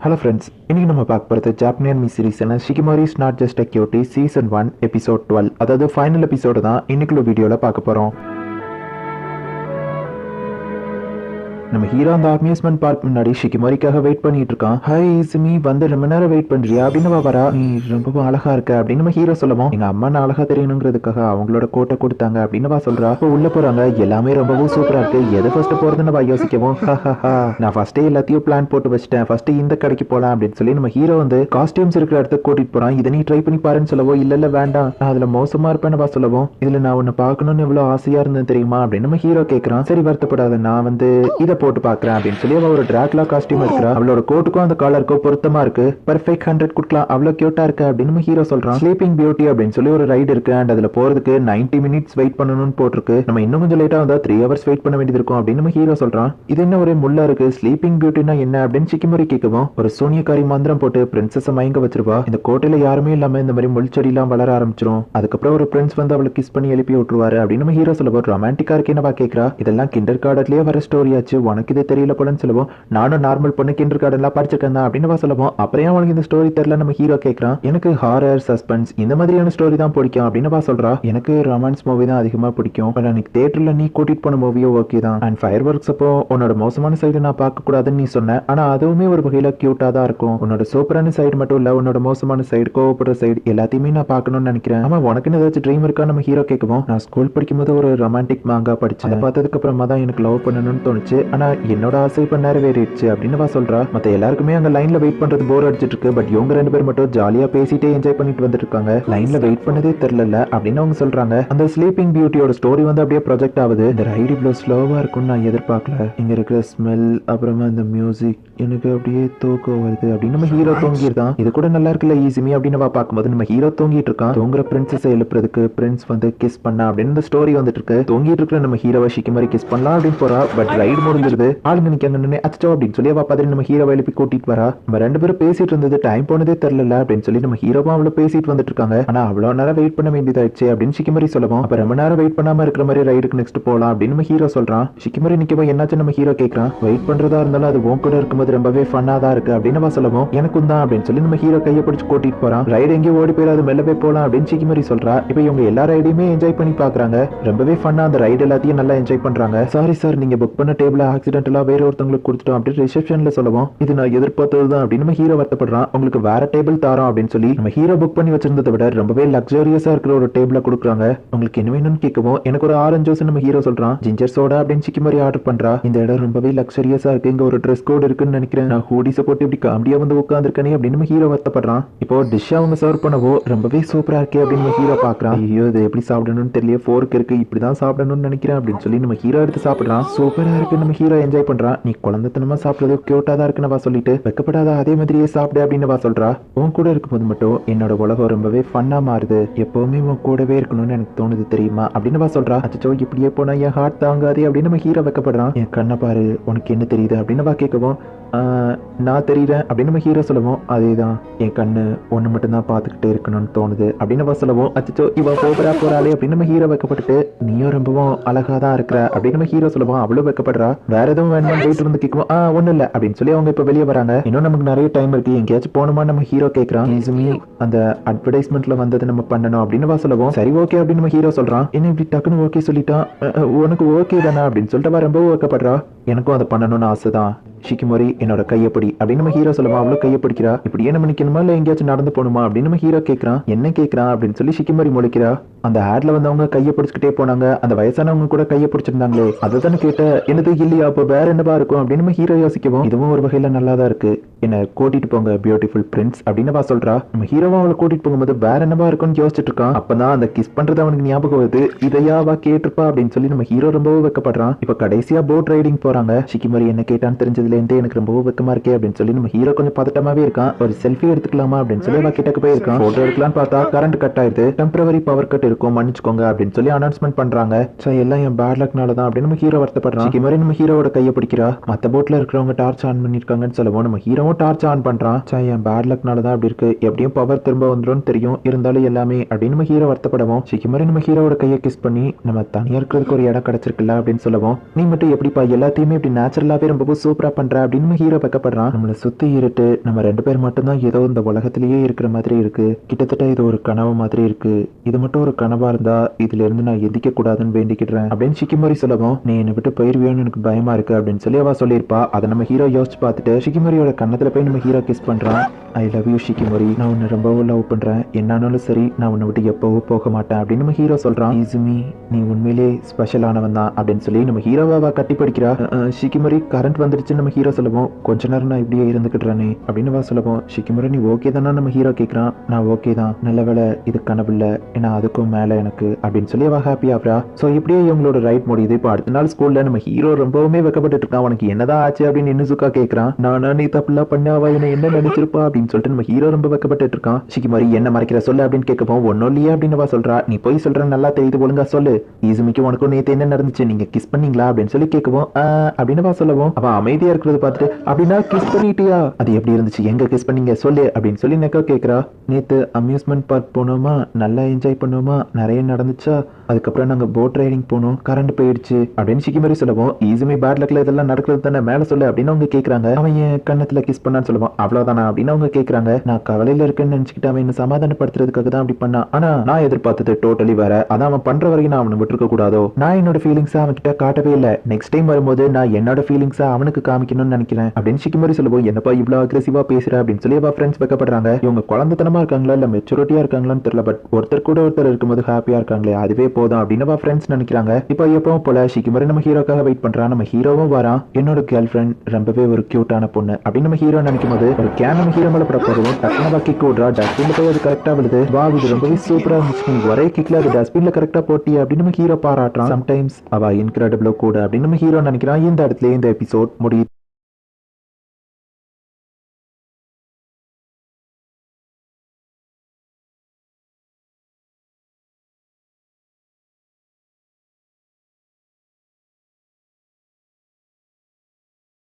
Hello friends இன்னைக்கு நம்ம பார்க்க போகிறது ஜாப்னியர் மீ சீரிஸான Shikimori's not just a cutie season one episode twelve அதாவது ஃபைனல் எபிசோடு தான் இன்னைக்குள்ள வீடியோவில் பார்க்க போகிறோம் நம்ம ஹீரோ அந்த அம்யூஸ்மெண்ட் பார்க் முன்னாடி ஷிகிமாரிக்காக வெயிட் பண்ணிட்டு இருக்கான் ஹாய் இசுமி வந்து ரொம்ப நேரம் வெயிட் பண்றியா? அப்படின்னு வரா. நீ ரொம்பவும் அழகா இருக்க. அப்படின்னு நம்ம ஹீரோ சொல்லுவோம் எங்க அம்மா நான் அழகா தெரியணுங்கிறதுக்காக அவங்களோட கோட்டை கொடுத்தாங்க. அப்படின்னு வா சொல்றா. இப்போ உள்ள போறாங்க. எல்லாமே ரொம்பவும் சூப்பரா இருக்கு. எது ஃபர்ஸ்ட் போறதுன்னு அவ யோசிக்கவும். நான் ஃபர்ஸ்டே எல்லாத்தையும் பிளான் போட்டு வச்சிட்டேன். ஃபர்ஸ்ட் இந்த கடைக்கு போலாம். அப்படின்னு சொல்லி நம்ம ஹீரோ வந்து காஸ்டியூம்ஸ் இருக்கிற இடத்துக்கு கூட்டிட்டு போறான். இதை நீ ட்ரை பண்ணி பாருன்னு சொல்லவோ? இல்ல இல்ல வேண்டாம். நான் அதுல மோசமா இருப்பேன்னு வா சொல்லவும். இதுல நான் உன்னை பார்க்கணும்னு எவ்வளவு ஆசையா இருந்தேன் தெரியுமா? அப்படின்னு நம்ம ஹீரோ கேக்குறான். சரி வருத்தப்படாத. நான் வந்து இதை போட்டு பாக்குறேன் அப்படின்னு சொல்லி அவ ஒரு டிராக்லா காஸ்டியூம் இருக்கிறா அவளோட கோட்டுக்கும் அந்த காலருக்கும் பொருத்தமா இருக்கு. பர்ஃபெக்ட் ஹண்ட்ரட் கொடுக்கலாம். அவ்வளவு கியூட்டா இருக்கு அப்படின்னு ஹீரோ சொல்றான். ஸ்லீப்பிங் பியூட்டி அப்படின்னு சொல்லி ஒரு ரைடு இருக்கு. அண்ட் அதுல போறதுக்கு 90 மினிட்ஸ் வெயிட் பண்ணணும்னு போட்டிருக்கு. நம்ம இன்னும் கொஞ்சம் லேட்டா வந்தா த்ரீ ஹவர்ஸ் வெயிட் பண்ண வேண்டியது இருக்கும் அப்படின்னு ஹீரோ சொல்றான். இது என்ன ஒரு முள்ளா இருக்கு? ஸ்லீப்பிங் பியூட்டினா என்ன அப்படின்னு சிக்கிமுறை கேட்கவும் ஒரு சூனியக்காரி மந்திரம் போட்டு பிரின்சஸ் மயங்க வச்சிருவா. இந்த கோட்டையில யாருமே இல்லாம இந்த மாதிரி முள் செடி எல்லாம் வளர ஆரம்பிச்சிரும். அதுக்கப்புறம் ஒரு பிரின்ஸ் வந்து அவளை கிஸ் பண்ணி எழுப்பி விட்டுருவாரு அப்படின்னு நம்ம ஹீரோ சொல்லுவோம் ரொமான்டிக்கா இருக்கேன்னு கேக்குறா இதெல்லாம் கிண்டர் கார்டர்லயே வர ஸ்டோரியாச்சு உனக்கு இது தெரியல போலன்னு சொல்லுவோம். நானும் நார்மல் பொண்ணு கிண்டர் கார்டன்லாம் படிச்சிருக்கேன் தான் அப்படின்னு சொல்லுவோம். அப்புறம் ஏன் உனக்கு இந்த ஸ்டோரி தெரியல? நம்ம ஹீரோ கேட்கறான் எனக்கு ஹாரர் சஸ்பென்ஸ் இந்த மாதிரியான ஸ்டோரி தான் பிடிக்கும் அப்படின்னு சொல்றா. எனக்கு ரொமான்ஸ் மூவி தான் அதிகமா பிடிக்கும். பட் எனக்கு தேட்டர்ல நீ கூட்டிட்டு போன மூவியோ ஓகே தான். அண்ட் ஃபயர் ஒர்க்ஸ் அப்போ உன்னோட மோசமான சைடு நான் பார்க்க கூடாதுன்னு நீ சொன்ன. ஆனா அதுவுமே ஒரு வகையில கியூட்டா தான் இருக்கும். உன்னோட சூப்பரான சைடு மட்டும் இல்ல உன்னோட மோசமான சைடு கோவப்படுற சைடு எல்லாத்தையுமே நான் பார்க்கணும்னு நினைக்கிறேன். ஆமா உனக்குன்னு ஏதாச்சும் ட்ரீம் இருக்கா? நம்ம ஹீரோ கேட்கவும் நான் ஸ்கூல் படிக்கும்போது ஒரு ரொமான்டிக் மாங்கா படிச்சேன். பார்த்ததுக்கு அப்புறமா தான் எனக்கு லவ் பண்ணணும்னு தோணுச்சு. ஆனா என்னோட ஆசை இப்ப நிறைவேறிடுச்சு அப்படின்னு வா சொல்றா. மத்த எல்லாருக்குமே அங்க லைன்ல வெயிட் பண்றது போர் அடிச்சிட்டு இருக்கு பட் இவங்க ரெண்டு பேர் மட்டும் ஜாலியா பேசிட்டே என்ஜாய் பண்ணிட்டு வந்துட்டு இருக்காங்க லைன்ல வெயிட் பண்ணதே தெரியல அப்படின்னு அவங்க சொல்றாங்க. அந்த ஸ்லீப்பிங் பியூட்டியோட ஸ்டோரி வந்து அப்படியே ப்ரொஜெக்ட் ஆகுது. இந்த ரைடு இவ்வளவு ஸ்லோவா இருக்கும்னு நான் எதிர்பார்க்கல. இங்க இருக்கிற ஸ்மெல் அப்புறமா இந்த மியூசிக் எனக்கு அப்படியே தூக்கம் வருது அப்படின்னு நம்ம ஹீரோ தூங்கிருந்தான் இது கூட நல்லா இருக்குல்ல ஈஸிமி அப்படின்னு நம்ம பார்க்கும்போது நம்ம ஹீரோ தூங்கிட்டு இருக்கான் தூங்குற பிரின்சஸ் எழுப்புறதுக்கு பிரின்ஸ் வந்து கிஸ் பண்ணா அப்படின்னு இந்த ஸ்டோரி வந்துட்டு இருக்கு தூங்கிட்டு இருக்கிற நம்ம ஹீரோவை ஷிக்கி மாதிரி கிஸ் பண்ணலாம் அப்படின்னு போறா. பட் ரைடு முடிஞ்சிருது ஆளுங்க நிக்காங்க நின்று அச்சோ அப்படின்னு சொல்லி அவ பதறி நம்ம ஹீரோவை எழுப்பி கூட்டிட்டு வரா. நம்ம ரெண்டு பேரும் பேசிட்டு இருந்தது டைம் போனதே தெரியல அப்படின்னு சொல்லி நம்ம ஹீரோவும் அவ்வளவு பேசிட்டு வந்துட்டு இருக்காங்க. ஆனா அவ்வளவு நேரம் வெயிட் பண்ண வேண்டியதாயிடுச்சு அப்படின்னு ஷிக்கிமரி சொல்லவும் அப்ப ரொம்ப நேரம் வெயிட் பண்ணாம இருக்கிற மாதிரி ரைடுக்கு நெக்ஸ்ட் போலாம் அப்படின்னு நம்ம ஹீரோ சொல்றான். ஷிக்கிமரி நிக்கவும் என்னாச்சு நம்ம ஹீரோ கேட்கறான் வெயிட் பண்றதா இருந்தாலும் அது உன் கூட இருக்கும்போது ரொம்பவே ஃபன்னா தான் இருக்கு அப்படின்னு அவ சொல்லவும் எனக்கும் தான் அப்படின்னு சொல்லி நம்ம ஹீரோ கையை பிடிச்சு கூட்டிட்டு போறான். ரைடு எங்கேயும் ஓடி போயிடாது மெல்ல போய் போலாம் அப்படின்னு ஷிக்கிமரி சொல்றா. இப்ப இவங்க எல்லா ரைடையுமே என்ஜாய் பண்ணி பாக்குறாங்க. ரொம்பவே ஃபன்னா அந்த ரைடு எல்லாத்தையும் நல்லா என்ஜாய் பண்றாங்க. சாரி சார் நீங்க புக் பண்ண டேபிள் ஆக்சிடென்டலாக வேற ஒருத்தவங்களுக்கு கொடுத்துட்டோம் அப்படின்னு ரிசப்ஷன்ல சொல்லவும் இது நான் எதிர்பார்த்தது தான் அப்படின்னு நம்ம ஹீரோ வருத்தப்படுறான். உங்களுக்கு வேற டேபிள் தாரோம் அப்படின்னு சொல்லி நம்ம ஹீரோ புக் பண்ணி வச்சிருந்ததை விட ரொம்பவே லக்ஸரியஸாக இருக்கிற ஒரு டேபிள கொடுக்குறாங்க. உங்களுக்கு என்ன வேணும்னு கேட்கவும் எனக்கு ஒரு ஆரஞ்சு ஜூஸ் நம்ம ஹீரோ சொல்றான். ஜிஞ்சர் சோடா அப்படின்னு சிக்கி மாதிரி ஆர்டர் பண்றா. இந்த இடம் ரொம்பவே லக்ஸரியஸாக இருக்கு. இங்க ஒரு ட்ரெஸ் கோட் இருக்குன்னு நினைக்கிறேன். நான் ஹூடிஸை போட்டு இப்படி காமெடியாக வந்து உட்காந்துருக்கனே அப்படின்னு நம்ம ஹீரோ வருத்தப்படுறான். இப்போ டிஷ் அவங்க சர்வ் பண்ணவோ ரொம்பவே சூப்பரா இருக்கே அப்படின்னு நம்ம ஹீரோ பார்க்குறான். ஐயோ இது எப்படி சாப்பிடணும்னு தெரியல ஃபோர்க் இருக்கு. இப்படி தான் சாப்பிடணும்னு நினைக்கிறேன் அப்படின்னு சொல்லி நம்ம ஹீரோ எடுத்து சாப்பிட்றான். சூப்பராக இருக்கு நம்ம ஹீரோ என்ஜாய் பண்றான் நீ குழந்தைத்தனமா சாப்பிடுறது கியூட்டா தான் இருக்குன்னு வா சொல்லிட்டு வெக்கப்படாத அதே மாதிரியே சாப்பிடு அப்படின்னு வா சொல்றா. உன் கூட இருக்கும்போது மட்டும் என்னோட உலகம் ரொம்பவே ஃபன்னா மாறுது. எப்பவுமே உன் கூடவே இருக்கணும்னு எனக்கு தோணுது தெரியுமா அப்படின்னு வா சொல்றா. அச்சோ இப்படியே போனா என் ஹார்ட் தாங்காதே அப்படின்னு நம்ம ஹீரோ வைக்கப்படுறான். என் கண்ணை பாரு உனக்கு என்ன தெரியுது அப்படின்னு வா கேட்கவும் நான் தெரியுறேன் அப்படின்னு நம்ம ஹீரோ சொல்லவும் அதேதான். என் கண்ணு ஒன்று மட்டும்தான் பார்த்துக்கிட்டே இருக்கணும்னு தோணுது அப்படின்னு நம்ம சொல்லவும் அச்சோ இவ போகிறா போறாளே அப்படின்னு நம்ம ஹீரோ வைக்கப்பட்டுட்டு நீயும் ரொம்பவும் அழகா தான் இருக்கிற அப்படின்னு நம்ம ஹீரோ சொல்லுவோம் அவ்வளோ வைக்கப்படுறா. வேற எதுவும் வேணுமா? வெயிட் வந்து கேட்கும் ஆ ஒன்றும் இல்லை அப்படின்னு சொல்லி அவங்க இப்போ வெளியே வராங்க. இன்னும் நமக்கு நிறைய டைம் இருக்கு. எங்கேயாச்சும் போகணுமா நம்ம ஹீரோ கேட்குறான் ஈஸுமி அந்த அட்வர்டைஸ்மெண்ட்ல வந்தது நம்ம பண்ணணும் அப்படின்னு வா சொல்லுவோம் சரி ஓகே அப்படின்னு நம்ம ஹீரோ சொல்றான். என்ன இப்படி டக்குன்னு ஓகே சொல்லிட்டான்? உனக்கு ஓகே தானே? அப்படின்னு சொல்லிட்டு அவ ரொம்ப வைக்கப்படுறா. எனக்கும் அதை பண்ணணும்னு ஆசை தான் ஷிக்கிமோரி என்னோட கையப்படி அப்படின்னு நம்ம ஹீரோ சொல்லுமா அவ்வளோ கையை பிடிக்கிறா இப்படியே நம்ம நிக்கணுமா இல்லை எங்கேயாச்சும் நடந்து போகணுமா? அப்படின்னு நம்ம ஹீரோ கேட்கறான் என்ன கேட்கறான் அப்படின்னு சொல்லி ஷிக்கிமோரி முழிக்கிறா. அந்த ஆட்ல வந்தவங்க கையை பிடிச்சிக்கிட்டே போனாங்க. அந்த வயசானவங்க கூட கையை பிடிச்சிருந்தாங்களே. அதை தானே கேட்ட என்னது இல்லையா? அப்போ வேற என்னவா இருக்கும்? அப்படின்னு நம்ம ஹீரோ யோசிக்கவும் இதுவும் ஒரு வகையில நல்லா தான் இருக்கு. என்ன கூட்டிட்டு போங்க பியூட்டிஃபுல் பிரின்ஸ் அப்படின்னு வா சொல்றா. நம்ம ஹீரோவா அவளை கூட்டிட்டு போகும்போது வேற என்னவா இருக்கும்னு யோசிச்சுட்டு இருக்கான். அப்பதான் அந்த கிஸ் பண்றது அவனுக்கு ஞாபகம் வருது. இதையாவா கேட்டிருப்பா? அப்படின்னு சொல்லி நம்ம ஹீரோ ரொம்பவே வைக்கப்படுறான். இப்ப கடைசியா போட் ரைடிங் போறாங்க. ஷிக்கிமரி என்ன கேட்டான்னு தெரிஞ்சது இருந்தே எனக்கு ரொம்ப வெக்கமா இருக்கே அப்படின்னு சொல்லி நம்ம ஹீரோ கொஞ்சம் பதட்டமாவே இருக்கான். ஒரு செல்ஃபி எடுத்துக்கலாமா அப்படின்னு சொல்லி அவ கிட்டக்கு போயிருக்கான். போட்டோ எடுக்கலாம்னு பார்த்தா கரண்ட் கட் ஆயிடுது. டெம்பரவரி பவர் கட் இருக்கும் மன்னிச்சுக்கோங்க அப்படின்னு சொல்லி அனௌன்ஸ்மெண்ட் பண்றாங்க. சோ எல்லாம் என் பேட் லக்னால தான் அப்படின்னு நம்ம ஹீரோ வருத்தப்படுறான். ஷிக்கிமரி நம்ம ஹீரோவோட கையை பிடிக்கிறா. மத்த போட்ல இருக்கிறவங்க டார்ச் ஆன் பண்ணிருக்காங்கன்னு சொல்லுவோம் நம்ம ஹீரோவும் டார்ச் ஆன் பண்றான். சா என் பேட் லக்னால தான் அப்படி இருக்கு. எப்படியும் பவர் திரும்ப வந்துடும் தெரியும். இருந்தாலும் எல்லாமே அப்படின்னு நம்ம ஹீரோ வருத்தப்படவும். மாதிரி நம்ம ஹீரோவோட கையை கிஸ் பண்ணி நம்ம தனியா இருக்கிறதுக்கு ஒரு இடம் கிடைச்சிருக்குல்ல அப்படின்னு சொல்லுவோம் நீ மட்டும் எப்படிப்பா எல்லாத்தையுமே இப்படி நேச்சுரலாவே ரொம்ப சூப்பரா பண்ற அப்படின்னு நம்ம ஹீரோ பக்கப்படுறான் நம்மளை சுத்தி இருட்டு நம்ம ரெண்டு பேர் மட்டும்தான் ஏதோ இந்த உலகத்திலேயே இருக்கிற மாதிரி இருக்கு. கிட்டத்தட்ட இது ஒரு கனவு மாதிரி இருக்கு. இது மட்டும் ஒரு கனவா இருந்தா இதுல இருந்து நான் எந்திக்க கூடாதுன்னு வேண்டிக்கிடுறேன் அப்படின்னு சிக்கிமரி சொல்லவும் நீ என்னை விட்டு போயிருவியோன்னு எனக்கு பயமா இருக்கு அப்படின்னு சொல்லி அவ சொல்லியிருப்பா. அதை நம்ம ஹீரோ யோசிச்சு பார்த்துட்டு ஷிக்கிமோரியோட கண்ணத்துல போய் நம்ம ஹீரோ கிஸ் பண்றான். I love you Shikimori. நான் உன்னை ரொம்பவும் லவ் பண்றேன். என்னானாலும் சரி நான் உன்னை விட்டு எப்பவும் போக மாட்டேன் அப்படின்னு நம்ம ஹீரோ சொல்றான். இசுமி நீ உண்மையிலே ஸ்பெஷலானவன் தான் அப்படின்னு சொல்லி நம்ம ஹீரோவை கட்டி படிக்கிறா ஷிக்கிமரி கரண்ட் வந்துடுச்சு நம்ம நம்ம ஹீரோ சொல்லுவோம் கொஞ்ச நேரம் நான் இப்படியே இருந்துக்கிட்டுறானே அப்படின்னு வா சொல்லுவோம். ஷிக்கிமரி நீ ஓகே தானா நம்ம ஹீரோ கேட்குறான் நான் ஓகே தான். நல்ல வேலை இது கனவில்ல ஏன்னா அதுக்கும் மேலே எனக்கு அப்படின்னு சொல்லி அவள் ஹாப்பி ஆகுறா. ஸோ இப்படியே இவங்களோட ரைட் முடியுது. இப்போ அடுத்த நாள் ஸ்கூலில் நம்ம ஹீரோ ரொம்பவுமே வெக்கப்பட்டு இருக்கான். உனக்கு என்னதான் ஆச்சு? அப்படின்னு இன்னுசுக்கா கேட்குறான் நானா நீ தப்புலாம் பண்ணாவா? என்ன என்ன நினைச்சிருப்பா? அப்படின்னு சொல்லிட்டு நம்ம ஹீரோ ரொம்ப வெக்கப்பட்டு இருக்கான். ஷிக்கிமாரி என்ன மறைக்கிற? சொல்லு அப்படின்னு கேட்கப்போ ஒன்னும் இல்லையா அப்படின்னு அவ சொல்றா. நீ போய் சொல்ற நல்லா தெரியுது ஒழுங்கா சொல்லு. ஈசுமிக்கு உனக்கும் நேற்று என்ன நடந்துச்சு? நீங்க கிஸ் பண்ணீங்களா? அப்படின்னு சொல்லி கேட்கவும் அப்படின்னு அவ சொல்லவும் அவன் அமைதியா இருக்கிறத பார்த்துட்டு அப்படின்னா கிஸ் பண்ணிட்டியா? அது எப்படி இருந்துச்சு? எங்க கிஸ் பண்ணீங்க? சொல்லு அப்படின்னு சொல்லி நெக்கா கேக்குறா. நேத்து அம்யூஸ்மெண்ட் பார்க் போனோமா? நல்லா என்ஜாய் பண்ணோமா? நிறைய நடந்துச்சா? அதுக்கப்புறம் நாங்க போட் ரைடிங் போனோம். கரண்ட் போயிடுச்சு. அப்படின்னு சிக்கிமரி சொல்லவும் ஈஸுமே பேட் லக்ல இதெல்லாம் நடக்கிறது தானே? மேல சொல்லு அப்படின்னு அவங்க கேக்குறாங்க. அவன் என் கண்ணத்துல கிஸ் பண்ணான்னு சொல்லுவான். அவ்வளவுதானா? அப்படின்னு அவங்க கேக்குறாங்க. நான் கவலையில இருக்கேன்னு நினைச்சுக்கிட்டு அவன் என்ன சமாதானப்படுத்துறதுக்காக தான் அப்படி பண்ணான். ஆனா நான் எதிர்பார்த்தது டோட்டலி வேற. அதான் அவன் பண்ற வரைக்கும் நான் அவனை விட்டுருக்க கூடாதோ? நான் என்னோட ஃபீலிங்ஸை அவன் கிட்ட காட்டவே இல்ல. நெக்ஸ்ட் டைம் வரும்போது நான் என்னோட ஃபீலிங்ஸை அவனுக்கு காமிக்கணும்னு நினைக்கிறேன். அப்படின்னு சிக்கிமரி சொல்லுவோம் என்னப்பா இவ்வளவு அக்ரெசிவா பேசுற? அப்படின்னு சொல்லி அவ ஃப்ரெண்ட்ஸ் வைக்கப்படுறாங்க. இவங்க குழந்தைத்தனமா இருக்காங்களா இல்ல மெச்சூரிட்டியா இருக்காங்களான்னு தெரியல பட் ஒருத்தர் கூட ஒருத்தர் இருக்கும்போது ஹாப்பியா இருக்காங்களே அதுவே போதும் அப்படின்னு அவ ஃப்ரெண்ட்ஸ் நினைக்கிறாங்க. இப்போ எப்பவும் போல ஷிக்கிமரி நம்ம ஹீரோக்காக வெயிட் பண்றான் நம்ம ஹீரோவும் வரான் என்னோட கேர்ள் ஃப்ரெண்ட் ரொம்பவே ஒரு கியூட்டான பொண்ணு. அப்படின்னு நம்ம ஹீரோ நினைக்கும் போது ஒரு கேன் நம்ம ஹீரோ மேல பட போகவும் டக்குனு அவ கிக் விடுறா. டஸ்ட்பின்ல போய் அது கரெக்டா விழுது. வா இது ரொம்பவே சூப்பரா இருந்துச்சு. ஒரே கிக்ல அது டஸ்ட்பின்ல கரெக்டா போட்டி அப்படின்னு நம்ம ஹீரோ பாராட்டுறான். சம்டைம்ஸ் அவ இன்கிரெடிபிளோ கூட அப்படின்னு நம்ம ஹீரோ நினைக்கிறான். இந்த இடத்துல இந்த எபிசோட் முடியுது.